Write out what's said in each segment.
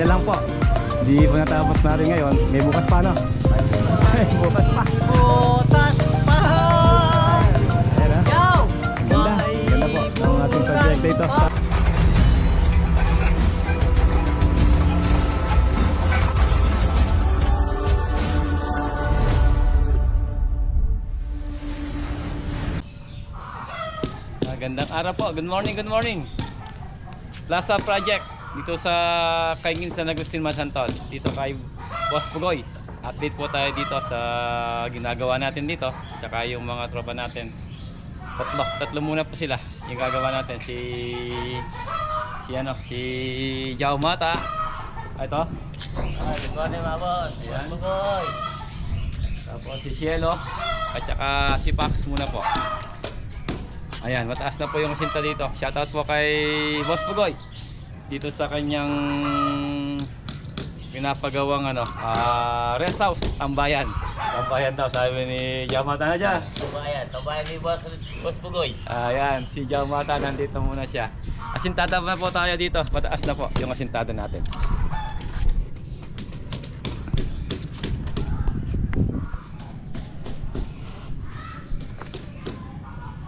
Hindi na lang po. Hindi po natapos natin ngayon. May bukas pa no? Ay, bukas pa. Butas pa! Ayan ha. Yo! Ganda. Ganda po ng ating project ito. Magandang araw po. Good morning, good morning. Plaza Project dito sa Kaingin San Agustin Masantol. Dito kay Boss Pugoy. Update po tayo dito sa ginagawa natin dito. Tsaka yung mga tropa natin. Tatlo, tatlo muna po sila. Yung gagawa natin si si ano, si Jao Mata. Ito. Ah, good morning mga boss. Yan. Bugoy. Tapos si Cielo at saka si Pax muna po. Ayan, mataas na po yung sinta dito. Shoutout po kay Boss Pugoy. Dito sa kanyang pinapagawang ano, ah, rest house, tambayan. Tambayan daw, sabi ni Jamata na dyan. Tubayan. Tubayan ni boss, boss Bugoy. Ayan, si Jamata nandito muna siya. Asintada na po tayo dito. Mataas na po yung asintada natin.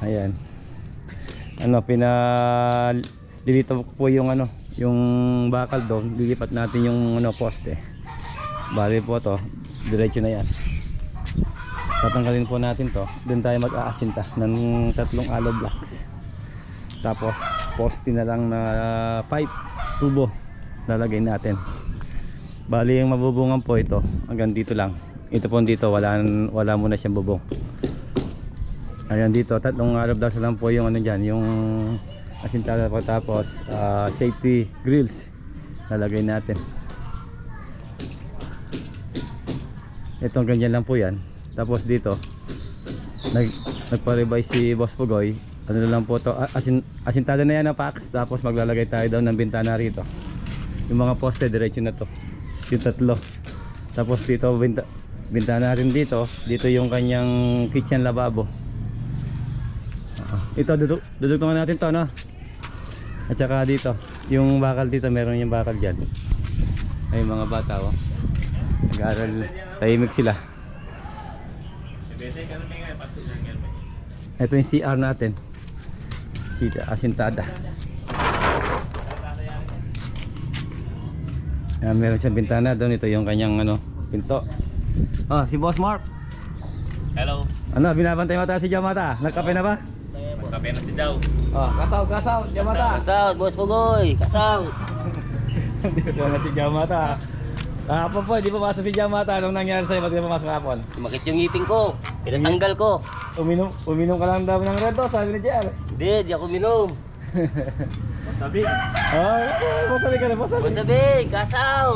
Ayan. Ano, pina lilito po yung ano, yung bakal doon. Lilipat natin yung ano poste. Bali po to, diretso na yan. Tatanggalin po natin to. Doon tayo mag-aasinta ng tatlong hollow blocks. Tapos poste na lang na pipe, tubo lalagay natin. Bali yung mabubungan po ito hanggang dito lang. Ito po dito wala wala muna siyang bubong. Ayan dito tatlong hollow blocks lang po yung ano diyan, yung asintada po tapos ah, safety grills lalagay natin. Itong ganyan lang po yan. Tapos dito, nag, nagpa-revise si Boss Pugoy. Ano na lang po to, asin, asintada na yan na packs. Tapos maglalagay tayo daw ng bintana rito. Yung mga poste, diretso na to. Yung tatlo. Tapos dito, binta, bintana rin dito. Dito yung kanyang kitchen lababo. Oo. Ito, duduk, dudugtungan natin to, no? At saka dito, yung bakal dito, meron yung bakal dyan. Ay, mga bata, oh. Nag-aaral, tahimik sila. Ito yung CR natin. Si Asintada. Ayan, meron siyang bintana doon. Ito yung kanyang ano, pinto. Oh, si Boss Mark. Hello. Ano, binabantay mata si Jamata. Nagkape na ba? Kape na si Daw. Oh, kasaw, kasaw, Jamata. Kasaw, boss Bugoy. Kasaw. Hindi ko na si Jamata. Kahapon po, hindi pumasok si Jamata. Anong nangyari sa'yo? Ba't di pumasok kahapon? Sumakit yung ngipin ko. Pinatanggal ko. Uminom, uminom ka lang daw ng Red Dog, sabi ni JR. Hindi, di ako minom. Sabi? Ah, masabi ka na, masabi. Boss Abing, kasaw.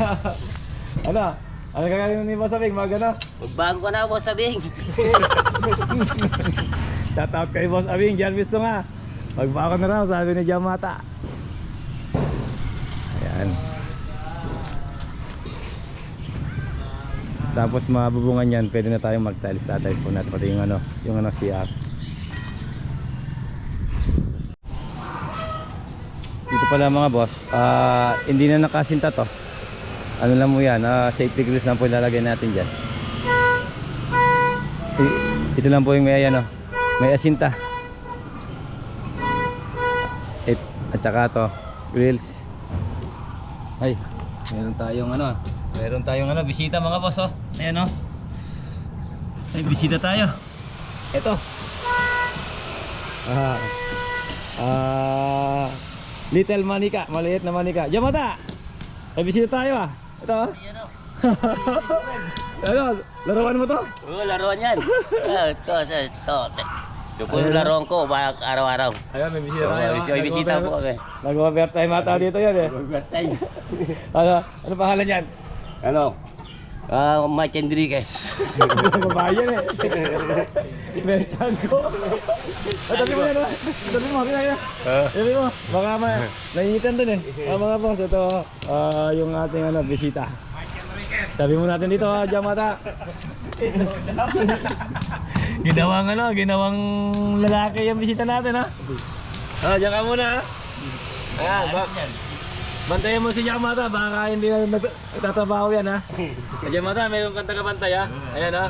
ano? Ano gagawin ni Boss Abing? Mag ano? Magbago ka na, boss Abing. Shout out kay Boss Abing, Jarvis nga. Magbago na raw, sabi ni Jamata. Ayan. Tapos mabubungan yan, pwede na tayong mag-tiles tiles po natin pati yung ano, yung ano CR. Dito pala mga boss, ah hindi na nakasinta to. Ano lang mo yan, ah, safety grills lang po ilalagay natin dyan. Ito lang po yung may ano, may asinta. It, at saka to, grills. Ay, meron tayong ano, meron tayong ano, bisita mga boss oh. Ayan oh. Ay, bisita tayo. Ito. Ah. Ah. Little manika, maliit na manika. Yamata. Ay, bisita tayo ah. Ito oh. ano, laruan mo to? Oo, laruan yan. Ah, ito, ito. So, kung yung laruan ko, ba araw-araw. Ayun, may bisita tayo. may may bisita po kami. Nag-overtime ata dito yan eh. ano, ano pangalan yan? Ano? Ah, Mike Enriquez. Kabayan eh. Merchan ko. At tabi mo yan ah. Tabi mo, kaya Tabi mo, baka ma naiinitan dun eh. Ah, mga boss, ito ah, yung ating ano, bisita. Sabi mo natin dito ha, Jamata. ginawang ano, ginawang lalaki yung bisita natin ha. Ah, diyan ka muna ha. Ayan, ba Bantayan mo si Yamata, baka hindi na nagtatrabaho yan ha. Yamata, mayroon kang tagabantay ha. Ayan ha.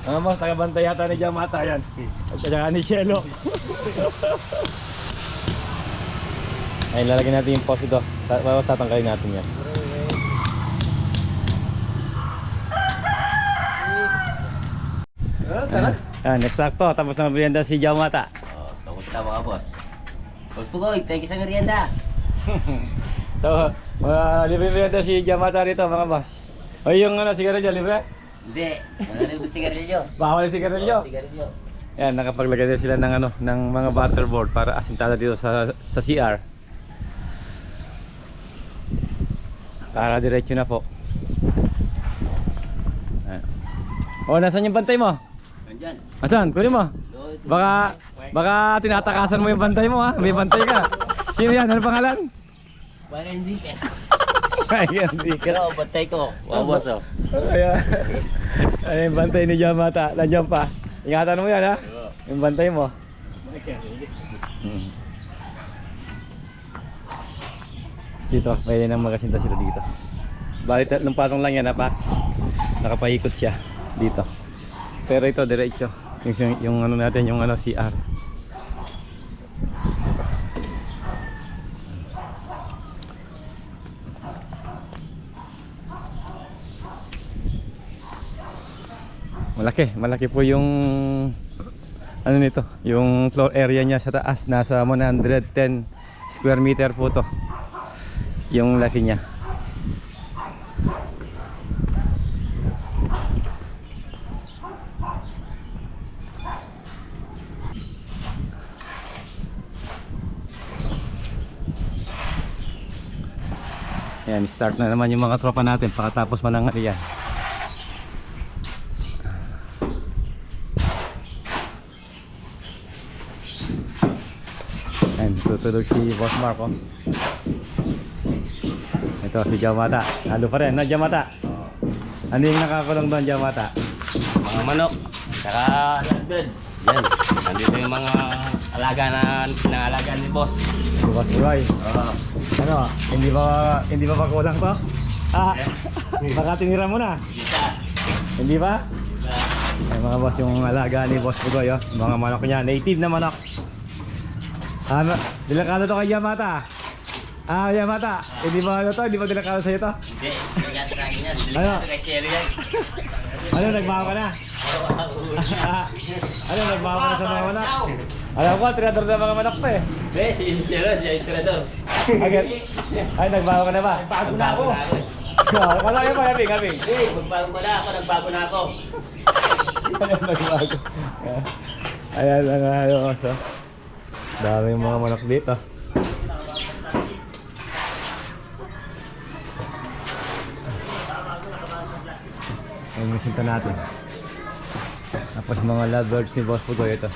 Mga boss, tagabantay yata ni Yamata yan. At saka ni Cielo. Ay, lalagyan natin yung post ito. Tatanggalin natin yan. Ah, ah, eksakto. Tapos na merienda si Yamata. Oh, kamusta mga boss? Boss Pugoy, thank you sa merienda. So, mga libre merienda si Yamata rito mga boss. O yung ano, sigarilyo, libre? Hindi, ano yung sigarilyo? Bawal yung sigarilyo. Oh, Sigarilyo. Yan, nakapaglagay na sila ng ano, ng mga butterboard para asintada dito sa sa CR. Para diretso na po. Ayan. Oh, nasan yung bantay mo? Nandyan. Asan? Kunin mo. Baka baka tinatakasan mo yung bantay mo ha. May bantay ka. Sino yan? Ano pangalan? Mike Enriquez. Ayan, ka. Pero bantay ko. Mga boss oh. Ayan. Ayan yung bantay ni Yamata. Nandiyan pa. Ingatan mo yan ha. Yung bantay mo. Hmm. Dito, pwede nang magasinta sila dito. Bali tatlong patong lang yan ha, Pax. Nakapaikot siya dito. Pero ito diretso. Yung, yung, yung ano natin, yung ano CR. Malaki, malaki po yung ano nito, yung floor area niya sa taas nasa 110 square meter po to. Yung laki niya. Ayan, start na naman yung mga tropa natin pagkatapos manangali yan. Ayan, tutulog si Boss Marco. Ito si Jamata. Halo pa rin, no Jamata? Ano yung nakakulong doon, Jamata? Mga manok. Saka lovebird. Yan. Nandito yung mga alaga na pinangalaga ni boss. Si Boss Roy. Oo. Ano, hindi ba hindi ba pakulang to? Ah, baka tinira mo na. Hindi ba? Ay, mga boss, yung alaga ni Boss Pugoy, oh. mga manok niya, native na manok. Ah, dilakado to kay Yamata. Ah, Yamata, hindi ba ano to? Hindi ba dilakado sa'yo to? Hindi. Sigat sa akin yan. Ano? Delikado kay Sherry yan. Ano, nagbawa ka na? Ano, nagbawa ka na sa mga manok? Alam ko, tirador na mga manok pa eh. Hindi, si Sherry, siya yung tirador. Agad. Ay, nagbawa ka na ba? Bago na ako. Wala kayo pa, Gabing, Gabing. Hindi, magbago ko na ako. Nagbago na ako. Ayan, nagbago. Ayan, ang ano, so. Daming mga manok dito. Ayan yung sinta natin. Tapos mga lovebirds ni Boss Pugoy ito.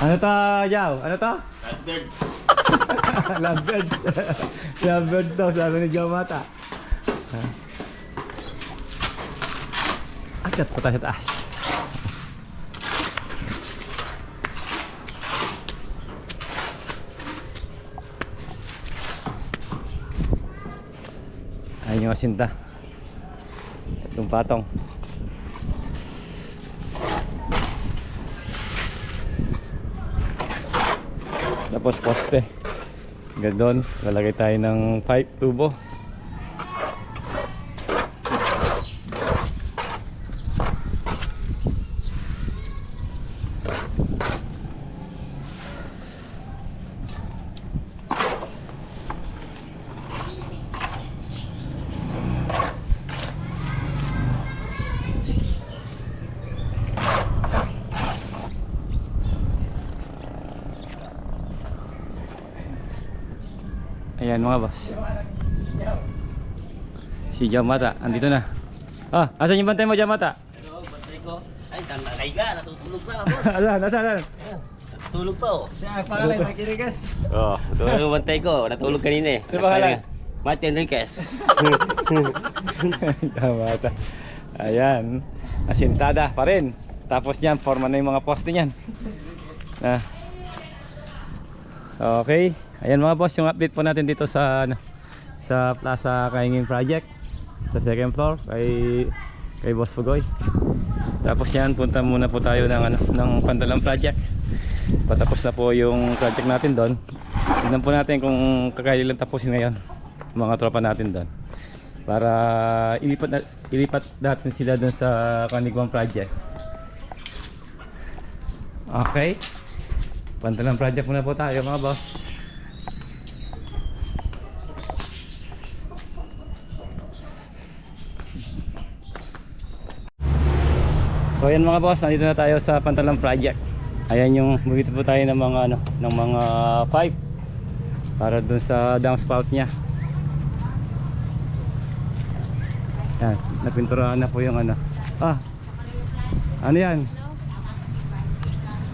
Ano to, Yaw? Ano to? Lovebirds. Lovebirds. Lovebird daw, sabi ni Joe Mata. Akyat pa tayo sa taas. Ayun yung asinta. Tatlong patong. Tapos poste. Hanggang doon, lalagay tayo ng pipe tubo. Ayan mga boss. Si Jamata, andito na. Ah, asan yung bantay mo Jamata? Ano, bantay ko? Ay, nakahiga, natutulog pa ako. asan, asan, asan? Natulog pa oh. Siya, pangalan, makirigas. Oh, tulog yung bantay ko. Natulog kanina eh. Ano pangalan? Martin Enriquez. Jamata. Ayan. Asintada pa rin. Tapos yan, forma na yung mga poste niyan. Ah. Okay. Ayan mga boss, yung update po natin dito sa ano, sa Plaza Kaingin Project sa second floor kay kay Boss Fugoy. Tapos yan, punta muna po tayo ng ano, ng Pandalang Project. Patapos na po yung project natin doon. Tignan po natin kung kakailan tapusin ngayon mga tropa natin doon. Para ilipat, na, ilipat natin sila doon sa Kanigwang Project. Okay. Pandalang Project muna po tayo mga boss. So ayan mga boss, nandito na tayo sa Pantalang Project. Ayan yung bumito po tayo ng mga ano, ng mga pipe para dun sa downspout niya. Yan, napinturahan na po yung ano. Ah. Ano yan?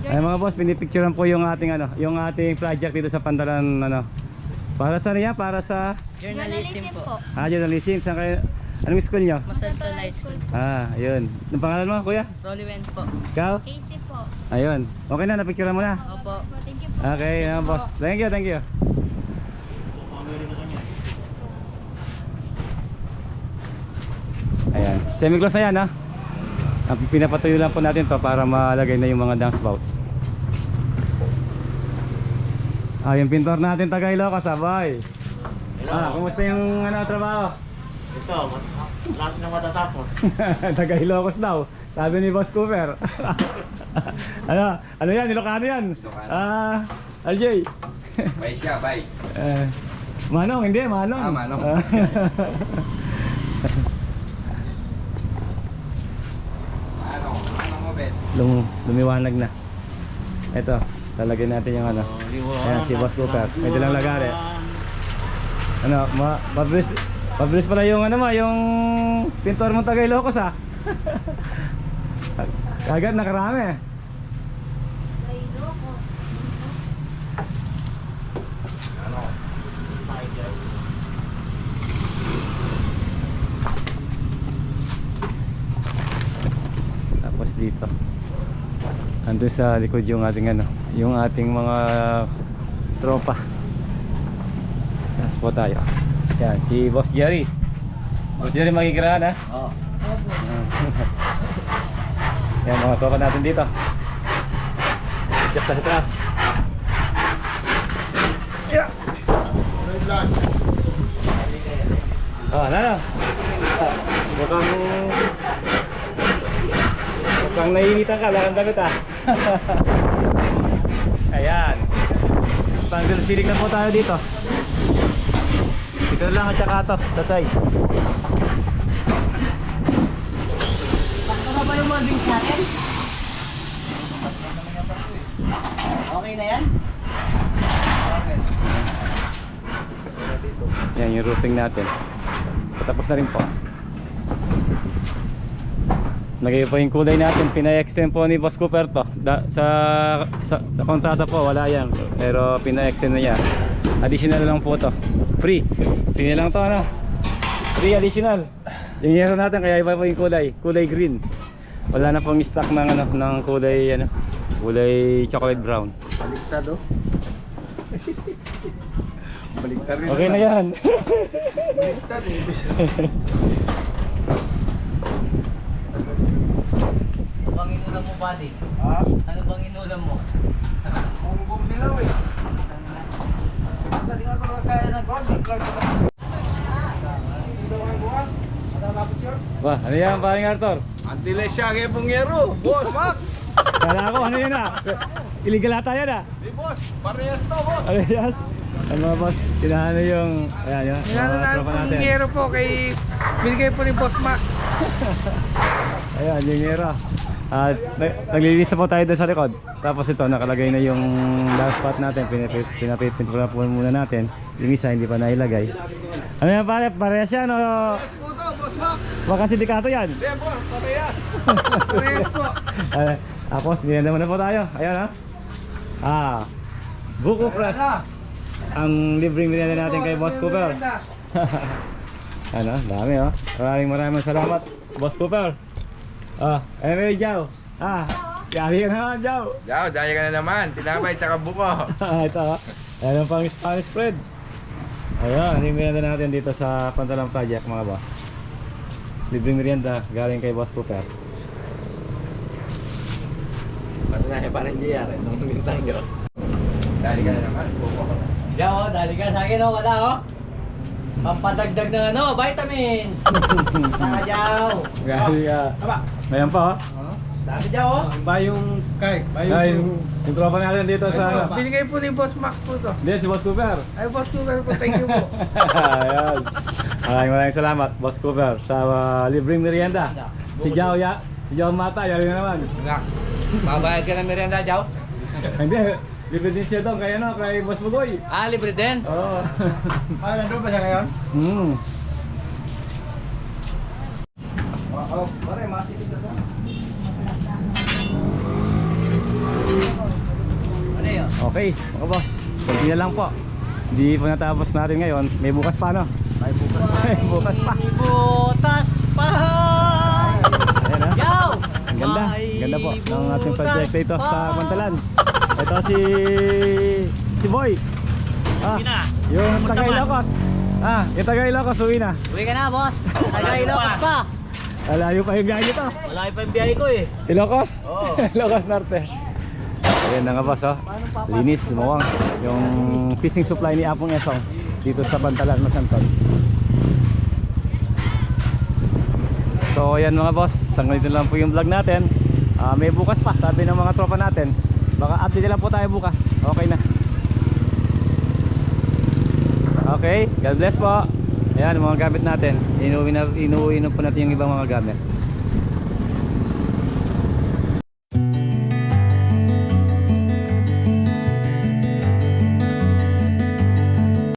Ay mga boss, pinipicturean po yung ating ano, yung ating project dito sa Pantalan ano. Para sa ano yan? Para sa Journalism po. ah, journalism. Saan kayo? Anong school niyo? Masanto High School. Ah, ayun. Anong pangalan mo, kuya? Rolly Wenz po. Ikaw? Casey po. Ayun. Okay na, napicturean mo na. Opo. Thank you po. Okay, uh, boss. Thank you, thank you. Ayan. Semi-close na yan, ha? Ang pinapatuyo lang po natin to para malagay na yung mga downspout. Ah, yung pintor natin Tagailo kasabay. Ah, kumusta yung ano, trabaho? Ito, lahat na matatapos. Tagailocos daw. Sabi ni Boss Cooper. ano? Ano yan? Ilocano yan? Ah, LJ. Bay siya, bay. Eh, Manong, hindi, Manong. Ah, Manong. Ano? Ano mo, Ben? Lum lumiwanag na. Ito, lalagyan natin yung ano. Ayan, si Boss Cooper. Medyo lang lagari. Ano, ma mabilis, mabilis pala yung ano mo, yung pintor mo tagay locos ah. Agad nakarami. Tapos dito. Andun sa likod yung ating ano, yung ating mga tropa. Yes po tayo. Yan, si Boss Jerry. Boss Jerry makikirahan ha? Oh. Yan mga tropa natin dito. Diyak sa atras. Yeah. Oh, ano na? Mukhang Mukhang naiinitan ka, lakang damit ah. Ayan. Pangsil silig na po tayo dito. Na lang at saka ito, tasay. Ano ba yung mga drinks natin? Okay na yan? Yan yung roofing natin. Patapos na rin po. Nagay pa yung kulay natin, pina-extend po ni Boss Cooper to. Da, sa, sa, sa kontrata po, wala yan. Pero pina-extend na yan. Additional lang po to. Free. Free na lang to ano. Free additional. Yung yero natin, kaya iba pa yung kulay. Kulay green. Wala na pong stock ng, ano, ng kulay, ano, kulay chocolate brown. Baliktad, oh. Baliktad rin. Okay na yan. Baliktad, eh. Bang inulam mo, buddy? Ha? Ano bang inulam mo? Ang bumilaw, eh. Tadi nga ko kaya na gon, di klag. Dito ang buwan. Ada lapit yun. Wah, ano yan, paring Arthur? Antilesya kay Pungero. Boss, Mac. Kala ko, ano yan ah? Illegal ata yan ah. Di boss, parehas to, boss. Ano yan? Ang mga boss, tinahano yung, ayan yun, Inano mga tropa pong natin. yero po kay binigay po ni Boss Mac. Ayan, yung yero. At nag- naglilinis na po tayo doon sa likod. Tapos ito, nakalagay na yung last spot natin. Pinapit, pinapit na po muna natin. Yung isa hindi pa nailagay. Ano yan pare? Parehas yan o? Baka sindikato yan. Hindi po, parehas. Parehas po. Ah, tapos, binenda muna po tayo. Ayan ha. Ah, Buko Press. Ang libreng binenda natin kay Boss Cooper. ano, dami oh. Maraming maraming salamat, Boss Cooper. Ah, anyway, Jow. Ah, yari ka naman, Jow. Yaw, daya ka na naman. Tinapay tsaka buko. Ito oh. Ayan ang pang Spanish spread. Ayan, yung merienda natin dito sa Pantalang Project, mga boss. Libreng merienda galing kay Boss Cooper. Paano na, parang JR. Nung bintang nyo. Dali ka na naman. Buko. Oh, dali ka sa akin, oh. Wala, oh. Pampadagdag ng ano, vitamins. Diyaw. Galing ka. Tama. Mayroon pa oh. Oh, Dami diyaw, oh. Ba yung kay? Ba Ay, yung, yung tropa natin dito sa ano. Binigay po ni Boss Mac po to. Hindi, si Boss Cooper. Ay, Boss Cooper po. Thank you po. Ayan. Maraming maraming salamat, Boss Cooper, sa uh, libreng merienda. Si Jao, ya, si Jao Mata, yari na naman. Mabayad ka ng merienda, Jaw? Hindi, libre din siya doon, kay ano, kay Boss Bugoy. Ah, libre din. Oo. Ah, nandun ba siya ngayon? Hmm. Oh, pare, masipit na Ano yun? Okay, mga boss. Kunti na lang po. Hindi po natapos natin ngayon. May bukas pa, no? May bukas pa. May bukas pa. Butas pa! Ayan, ha? Yaw! Ang ganda. May Ang ganda po ng ating project dito sa Pantalan. Ito si si Boy. Ah, na. yung Punta taga man. Ilocos. Ah, yung taga Ilocos, uwi na. Uwi ka na, boss. Tagay Ilocos pa. Alayo pa yung biyahe nito. Wala pa yung biyahe ko, eh. Ilocos? Oo. Ilocos Norte. Ayan na nga boss oh. Linis, lumawang. Yung fishing supply ni Apong Esong dito sa Bantalan, Masanton. So ayan mga boss, hanggang dito lang po yung vlog natin. Ah, may bukas pa, sabi ng mga tropa natin. Baka update lang po tayo bukas. Okay na. Okay, God bless po. Ayan, mga gamit natin. Inuwi na, inuwi na po natin yung ibang mga gamit.